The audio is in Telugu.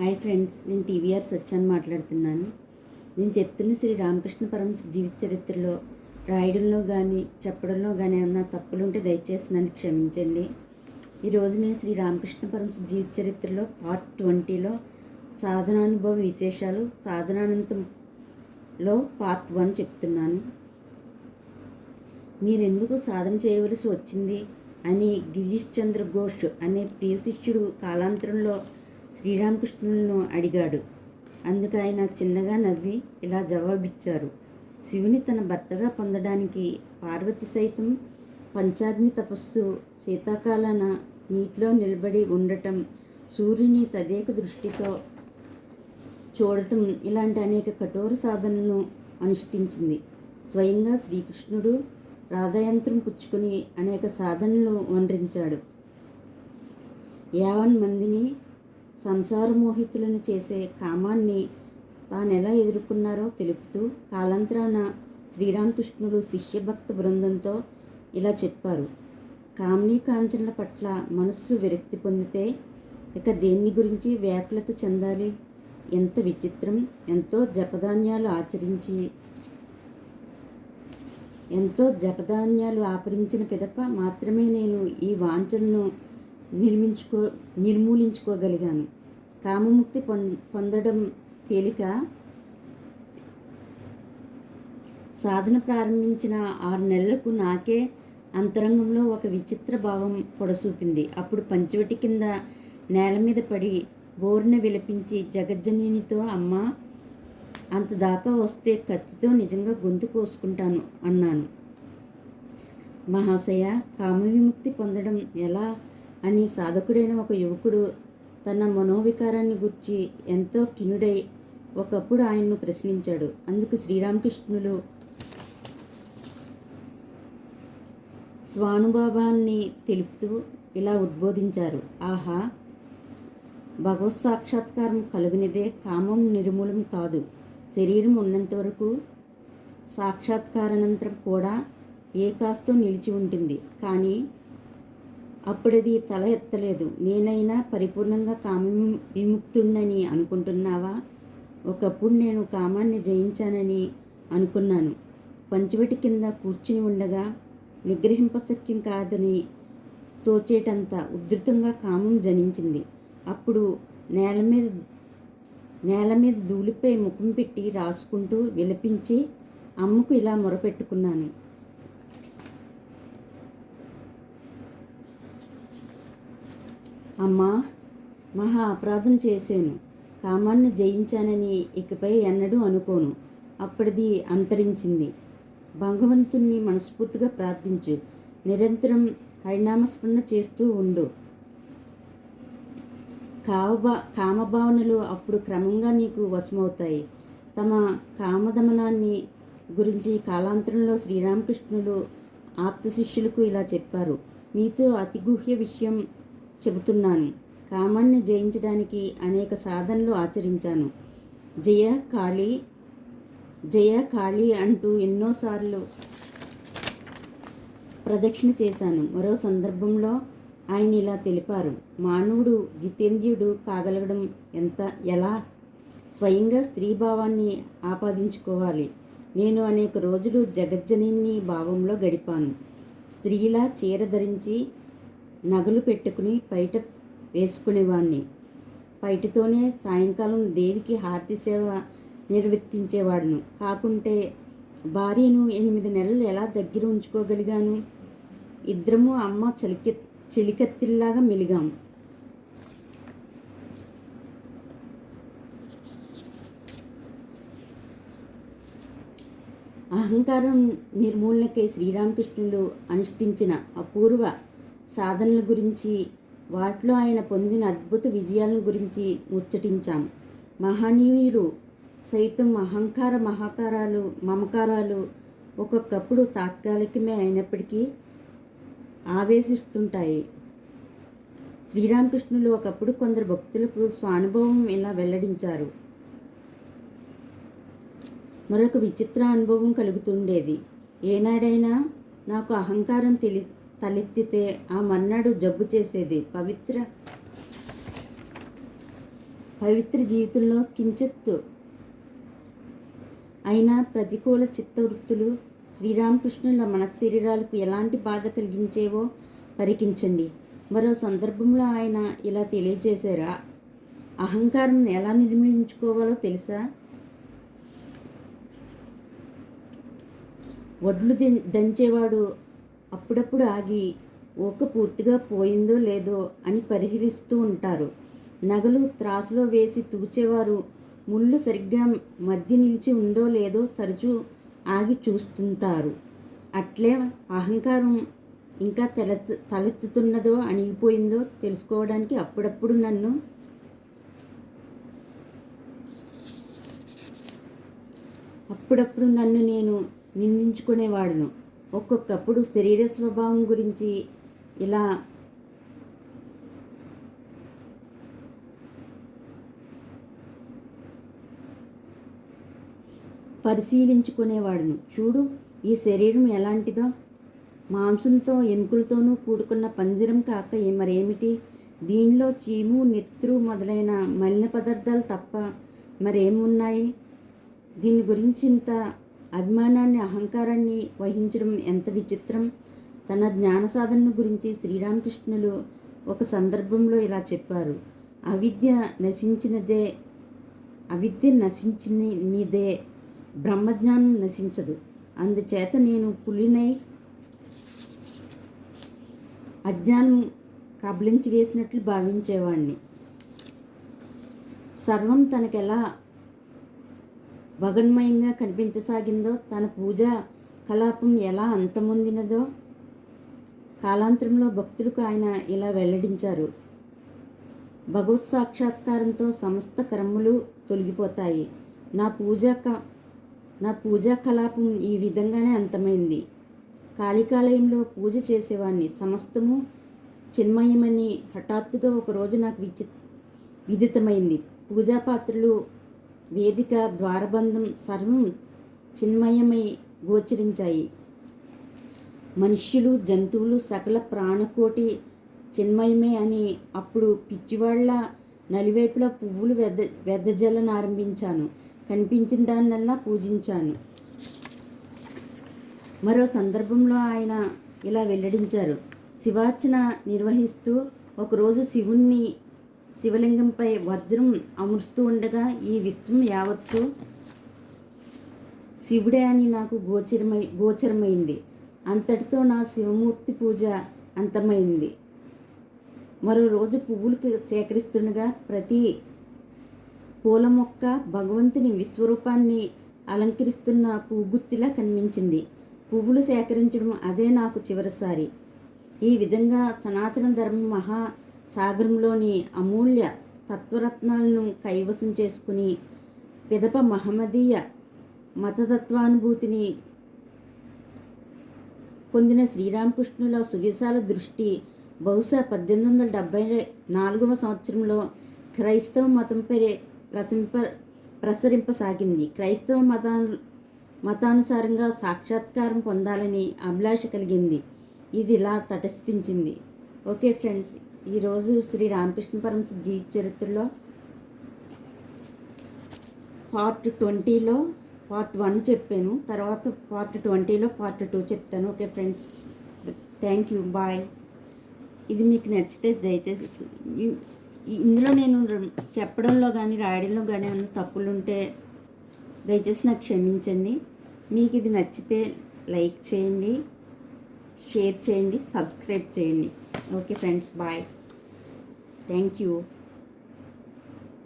హాయ్ ఫ్రెండ్స్ నేను టీవీఆర్ సత్యాన్ని మాట్లాడుతున్నాను. నేను చెప్తున్న శ్రీ రామకృష్ణ పరమస్ జీవిత చరిత్రలో రాయడంలో కానీ చెప్పడంలో కానీ ఏమన్నా తప్పులుంటే దయచేసి నన్ను క్షమించండి. ఈరోజు నేను శ్రీ రామకృష్ణ పరమస్ జీవిత చరిత్రలో పార్ట్ ట్వంటీలో సాధనానుభవ విశేషాలు సాధనానంతంలో పార్ట్ వన్ చెప్తున్నాను. మీరెందుకు సాధన చేయవలసి వచ్చింది? అని గిరీష్ చంద్ర ఘోష్ అనే ప్రియ శిష్యుడు కాలాంతరంలో శ్రీరామకృష్ణులను అడిగాడు. అందుకు ఆయన చిన్నగా నవ్వి ఇలా జవాబిచ్చారు. శివుని తన భర్తగా పొందడానికి పార్వతి సైతం పంచాగ్ని తపస్సు శీతాకాలాన నీటిలో నిలబడి ఉండటం సూర్యుని తదేక దృష్టితో చూడటం ఇలాంటి అనేక కఠోర సాధనలను అనుష్ఠించింది. స్వయంగా శ్రీకృష్ణుడు రాధయంత్రం పుచ్చుకుని అనేక సాధనలు వనరించాడు. యావన్ మందిని సంసారమోహితులను చేసే కామాన్ని తానెలా ఎదుర్కొన్నారో తెలుపుతూ కాలాంతరాన శ్రీరామకృష్ణుడు శిష్యభక్త బృందంతో ఇలా చెప్పారు. కామినీ కాంచనల పట్ల మనస్సు విరక్తి పొందితే ఇక దేన్ని గురించి వ్యాకులత చెందాలి? ఎంత విచిత్రం ఎంతో జపధాన్యాలు ఆచరించి ఎంతో జపధాన్యాలు ఆపరించిన పిదప మాత్రమే నేను ఈ వాంఛనను నిర్మించుకో నిర్మూలించుకోగలిగాను. కామముక్తి పొం పొందడం తేలిక సాధన ప్రారంభించిన ఆరు నెలలకు నాకే అంతరంగంలో ఒక విచిత్ర భావం పొడసూపింది. అప్పుడు పంచవటి కింద నేల మీద పడి బోర్న విలపించి జగజ్జనినితో అమ్మ అంత దాకా వస్తే కత్తితో నిజంగా గొంతు కోసుకుంటాను అన్నాను. మహాశయ కామవిముక్తి పొందడం ఎలా? అని సాధకుడైన ఒక యువకుడు తన మనోవికారాన్ని గుర్చి ఎంతో కినుడై ఒకప్పుడు ఆయన్ను ప్రశ్నించాడు. అందుకు శ్రీరామకృష్ణులు స్వానుభావాన్ని తెలుపుతూ ఇలా ఉద్బోధించారు. ఆహా! భగవత్ సాక్షాత్కారం కలుగునిదే కామం నిర్మూలం కాదు. శరీరం ఉన్నంత వరకు సాక్షాత్కారానంతరం కూడా ఏ కాస్తో నిలిచి ఉంటుంది. కానీ అప్పుడది తల ఎత్తలేదు. నేనైనా పరిపూర్ణంగా కామ విముక్తుణ్ణని అనుకుంటున్నావా? ఒకప్పుడు నేను కామాన్ని జయించానని అనుకున్నాను. పంచవటి కింద కూర్చుని ఉండగా నిగ్రహింపశక్యం కాదని తోచేటంత ఉధృతంగా కామం జనించింది. అప్పుడు నేల మీద నేల మీద ధూళిపై ముఖం పెట్టి రాసుకుంటూ విలపించి అమ్మకు ఇలా మొరపెట్టుకున్నాను. అమ్మా మహా అపరాధం చేశాను. కామాన్ని జయించానని ఇకపై ఎన్నడూ అనుకోను. అప్పటిది అంతరించింది. భగవంతుణ్ణి మనస్ఫూర్తిగా ప్రార్థించు. నిరంతరం హరినామస్మరణ చేస్తూ ఉండు. కామభా కామభావనలు అప్పుడు క్రమంగా నీకు వశమవుతాయి. తమ కామదమనాన్ని గురించి కాలాంతరంలో శ్రీరామకృష్ణులు ఆప్త శిష్యులకు ఇలా చెప్పారు. మీతో అతిగుహ్య విషయం చెబుతున్నాను. కామాన్ని జయించడానికి అనేక సాధనలు ఆచరించాను. జయ కాళీ జయ కాళీ అంటూ ఎన్నోసార్లు ప్రదక్షిణ చేశాను. మరో సందర్భంలో ఆయన ఇలా తెలిపారు. మానవుడు జితేంద్రియుడు కాగలగడం ఎంత ఎలా? స్వయంగా స్త్రీ భావాన్ని ఆపాదించుకోవాలి. నేను అనేక రోజులు జగజ్జనిని భావంలో గడిపాను. స్త్రీలా చీర ధరించి నగలు పెట్టుకుని బయట వేసుకునేవాడిని బయటతోనే సాయంకాలం దేవికి హారతి సేవ నిర్వర్తించేవాడును. కాకుంటే భార్యను ఎనిమిది నెలలు ఎలా దగ్గర ఉంచుకోగలిగాను? ఇద్దరము అమ్మ చలికె చిలికత్తిల్లాగా మెలిగాం. అహంకారం నిర్మూలనకై శ్రీరామకృష్ణులు అనుష్ఠించిన అపూర్వ సాధనల గురించి వాటిలో ఆయన పొందిన అద్భుత విజయాలను గురించి ముచ్చటించాం. మహనీయుడు సైతం అహంకార మహాకారాలు మమకారాలు ఒక్కొక్కప్పుడు తాత్కాలికమే అయినప్పటికీ ఆవేశిస్తుంటాయి. శ్రీరామకృష్ణులు ఒకప్పుడు కొందరు భక్తులకు స్వానుభవం ఇలా వెల్లడించారు. మరొక విచిత్ర అనుభవం కలుగుతుండేది. ఏనాడైనా నాకు అహంకారం తెలి తలెత్తితే ఆ మన్నాడు జబ్బు చేసేది. పవిత్ర పవిత్ర జీవితంలో కించెత్తు అయినా ప్రతికూల చిత్తవృత్తులు శ్రీరామకృష్ణుల మన శరీరాలకు ఎలాంటి బాధ కలిగించేవో పరికించండి. మరో సందర్భంలో ఆయన ఇలా తెలియజేశారా అహంకారం ఎలా నిర్మించుకోవాలో తెలుసా? వడ్లు దంచేవాడు అప్పుడప్పుడు ఆగి ఊక పూర్తిగా పోయిందో లేదో అని పరిశీలిస్తూ ఉంటారు. నగలు త్రాసులో వేసి తూచేవారు ముళ్ళు సరిగ్గా మధ్య నిలిచి ఉందో లేదో తరచూ ఆగి చూస్తుంటారు. అట్లే అహంకారం ఇంకా తలెత్తు తలెత్తుతున్నదో అణిగిపోయిందో తెలుసుకోవడానికి అప్పుడప్పుడు నన్ను అప్పుడప్పుడు నన్ను నేను నిందించుకునేవాడును. ఒక్కొక్కప్పుడు శరీర స్వభావం గురించి ఇలా పరిశీలించుకునేవాడును. చూడు ఈ శరీరం ఎలాంటిదో? మాంసంతో ఎముకలతోనూ కూడుకున్న పంజరం కాక మరేమిటి? దీనిలో చీము నెత్తురు మొదలైన మలిన పదార్థాలు తప్ప మరేమున్నాయి? దీని గురించి ఇంత అభిమానాన్ని అహంకారాన్ని వహించడం ఎంత విచిత్రం! తన జ్ఞాన సాధనను గురించి శ్రీరామకృష్ణులు ఒక సందర్భంలో ఇలా చెప్పారు. అవిద్య నశించినదే అవిద్య నశించినదే బ్రహ్మజ్ఞానం నశించదు. అందుచేత నేను పులినై అజ్ఞానం కబలించి వేసినట్లు భావించేవాణ్ణి. సర్వం తనకెలా భగన్మయంగా కనిపించసాగిందో తన పూజా కలాపం ఎలా అంతమొందినదో కాలాంతరంలో భక్తులకు ఆయన ఇలా వెల్లడించారు. భగవత్ సాక్షాత్కారంతో సమస్త కర్మలు తొలగిపోతాయి. నా పూజా క నా పూజా కలాపం ఈ విధంగానే అంతమైంది. కాళికాలయంలో పూజ చేసేవాడిని సమస్తము చిన్మయమని హఠాత్తుగా ఒకరోజు నాకు విచి విదితమైంది. పూజా పాత్రలు వేదిక ద్వారబంధం సర్వం చిన్మయమై గోచరించాయి. మనుష్యులు జంతువులు సకల ప్రాణకోటి చిన్మయమే అని అప్పుడు పిచ్చివాళ్ళ నలివైపులా పువ్వులు వెద వెదజల్లని ఆరంభించాను. కనిపించిన దాన్నల్లా పూజించాను. మరో సందర్భంలో ఆయన ఇలా వెల్లడించారు. శివార్చన నిర్వహిస్తూ ఒకరోజు శివుణ్ణి శివలింగంపై వజ్రం అమరుస్తూ ఉండగా ఈ విశ్వం యావత్తు శివుడే అని నాకు గోచరమై గోచరమైంది. అంతటితో నా శివమూర్తి పూజ అంతమైంది. మరో రోజు పువ్వులు సేకరిస్తుండగా ప్రతి పూల మొక్క భగవంతుని విశ్వరూపాన్ని అలంకరిస్తున్న పువ్వుగుత్తిలా కనిపించింది. పువ్వులు సేకరించడం అదే నాకు చివరిసారి. ఈ విధంగా సనాతన ధర్మ మహా సాగరంలోని అమూల్య తత్వరత్నాలను కైవసం చేసుకుని పిదప మహమ్మదీయ మతతత్వానుభూతిని పొందిన శ్రీరామకృష్ణుల సువిశాల దృష్టి బహుశా పద్దెనిమిది వందల డెబ్భై నాలుగవ సంవత్సరంలో క్రైస్తవ మతంపై ప్రసింప ప్రసరింపసాగింది. క్రైస్తవ మతా మతానుసారంగా సాక్షాత్కారం పొందాలని అభిలాష కలిగింది. ఇది ఇలా తటస్థించింది. Okay friends. ఈరోజు శ్రీ రామకృష్ణ పరమశ జీవిత చరిత్రలో పార్ట్ ట్వంటీలో పార్ట్ వన్ చెప్పాను తర్వాత పార్ట్ ట్వంటీలో పార్ట్ టూ చెప్తాను. Okay friends thank you bye. ఇది మీకు నచ్చితే దయచేసి ఇందులో నేను చెప్పడంలో కానీ రాయడంలో కానీ ఏమైనా తప్పులు ఉంటే దయచేసి నాకు క్షమించండి. మీకు ఇది నచ్చితే లైక్ చేయండి. షేర్ చేయండి సబ్స్క్రైబ్ చేయండి. Okay friends bye. Thank you.